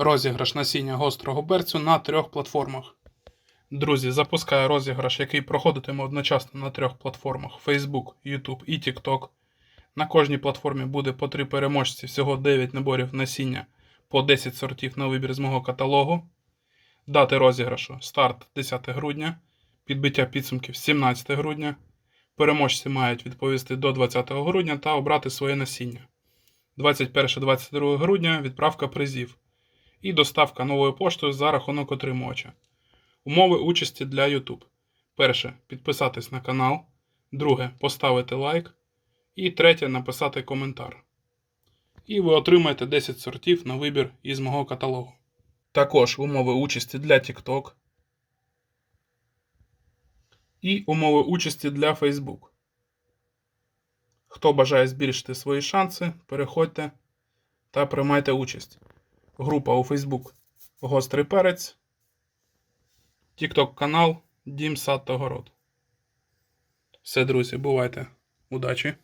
Розіграш насіння гострого берцю на трьох платформах. Друзі, запускаю розіграш, який проходитиме одночасно на трьох платформах: Facebook, YouTube і TikTok. На кожній платформі буде по три переможці, всього 9 наборів насіння по 10 сортів на вибір з мого каталогу. Дати розіграшу старт 10 грудня, підбиття підсумків 17 грудня. Переможці мають відповісти до 20 грудня та обрати своє насіння. 21-22 грудня відправка призів і доставка новою поштою за рахунок отримувача. Умови участі для YouTube. Перше підписатись на канал. Друге поставити лайк. І третє написати коментар. І ви отримаєте 10 сортів на вибір із мого каталогу. Також умови участі для TikTok. І умови участі для Facebook. Хто бажає збільшити свої шанси, переходьте та приймайте участь. Група у Фейсбук Гострий Перець. Тікток канал Дім Сад та. Все, друзі, бувайте. Удачі!